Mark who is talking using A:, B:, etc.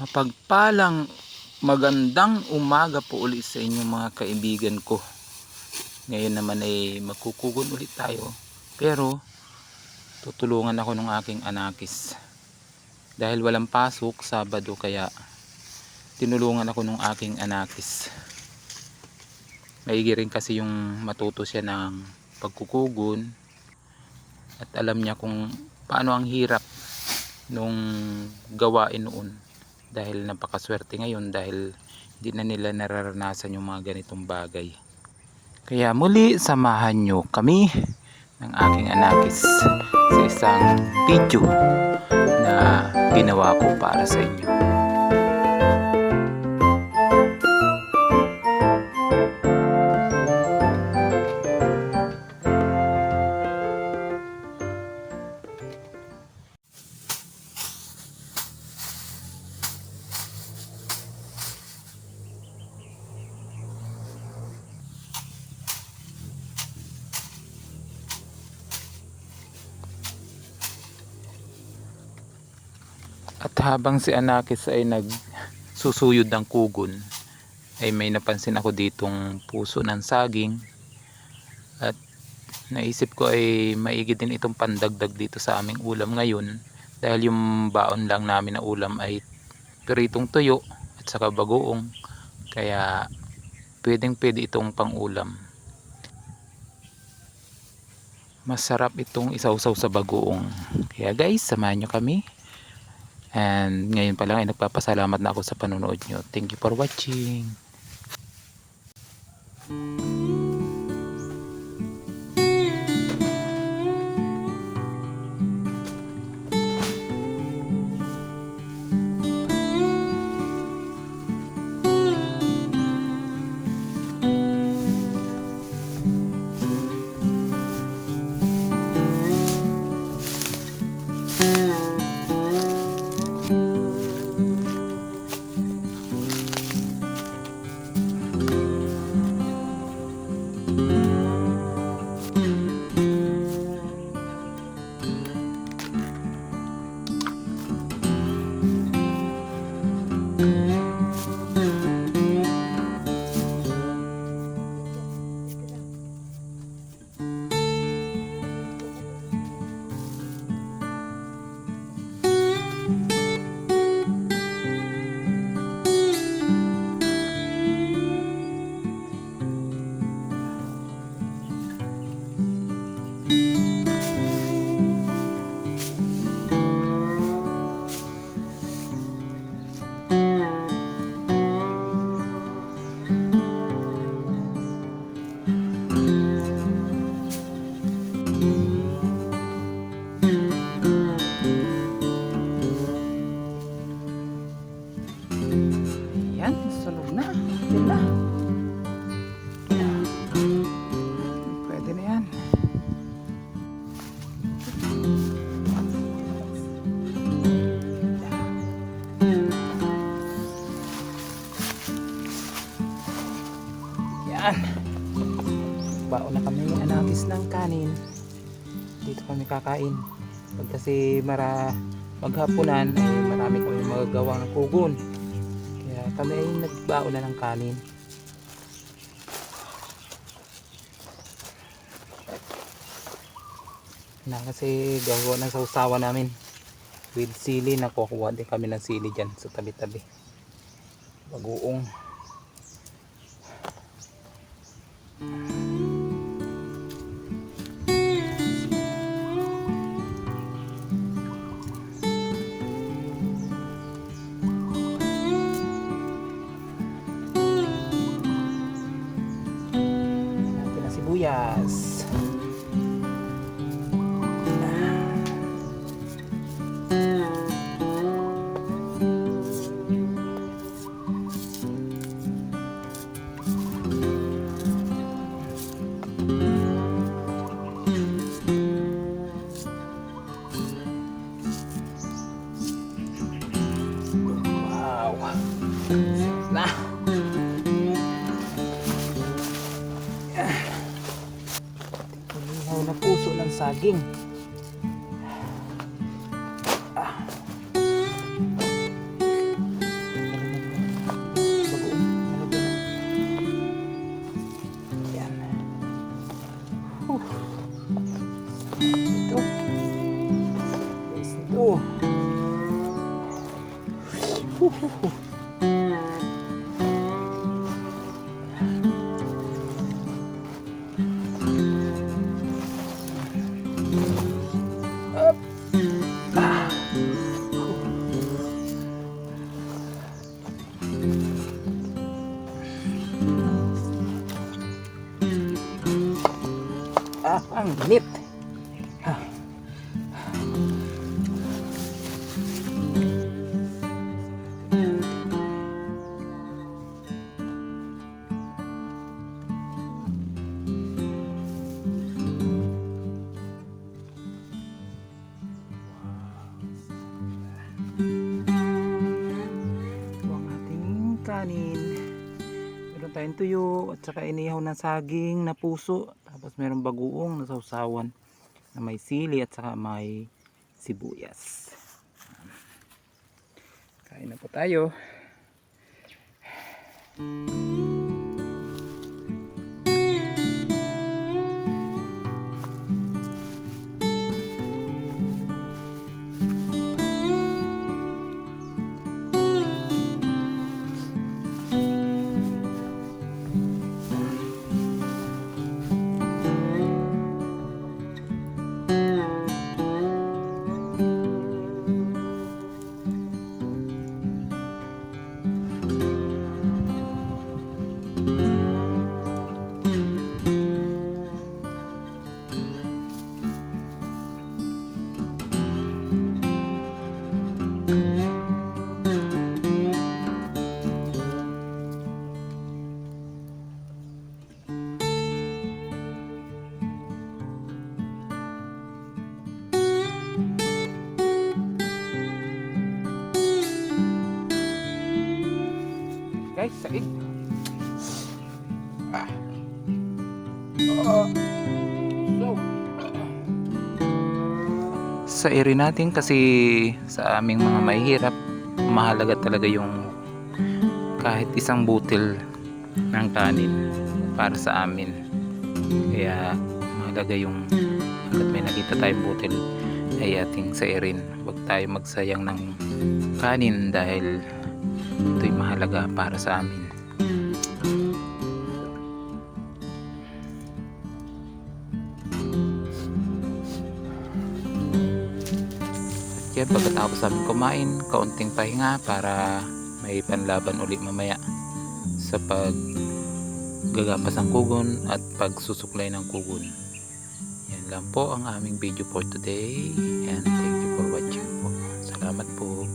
A: Mapagpalang magandang umaga po ulit sa inyo mga kaibigan ko. Ngayon naman ay magkukugon ulit tayo. Pero tutulungan ako ng aking anakis. Dahil walang pasok Sabado kaya tinulungan ako ng aking anakis. Maigi rin kasi yung matuto siya ng pagkukugon at alam niya kung paano ang hirap nung gawain noon dahil napakaswerte ngayon dahil hindi na nila nararanasan yung mga ganitong bagay. Kaya muli samahan nyo kami ng aking anakis sa isang video na ginawa ko para sa inyo habang si Anakis ay nagsusuyod ng kugon, ay may napansin ako ditong puso ng saging. At naisip ko ay maigi din itong pandagdag dito sa aming ulam ngayon. Dahil yung baon lang namin na ulam ay piritong tuyo at saka bagoong. Kaya pwedeng pwede itong pangulam. Masarap itong isawsaw sa bagoong. Kaya guys, samahan nyo kami. And ngayon pa lang ay nagpapasalamat na ako sa panonood nyo. Thank you for watching. Yan. Baon na kami anakis ng kanin. Dito kami kakain. Pag kasi mara maghapunan ay marami kami magagawa ng kugon. Kaya kami ay nagbaon na ng kanin. Na kasi gawa ng sausawa namin. With sili, nakukuha din kami ng sili dyan sa tabi-tabi. Bagoong. Natin Ging. Ooh. Ah,
B: ang init. Ah. Kanin. Meron tayong tuyo at saka inihaw na saging na puso. Tapos meron bagoong na sausawan na may sili at saka may sibuyas. Kain na po tayo. Guys, saig. Sa area natin kasi sa aming mga mahihirap, mahalaga talaga yung kahit isang butil ng kanin para sa amin. Kaya mahalaga yung hanggat may nakita tayong butil ay ating sairin. Huwag tayo magsayang ng kanin dahil ito'y mahalaga para sa amin. Pagkatapos namin kumain, kaunting pahinga para may panlaban uli mamaya sa pag gagapas ng kugon at pagsusuklay ng kugon. Yan lang po ang aming video for today and thank you for watching po. Salamat po.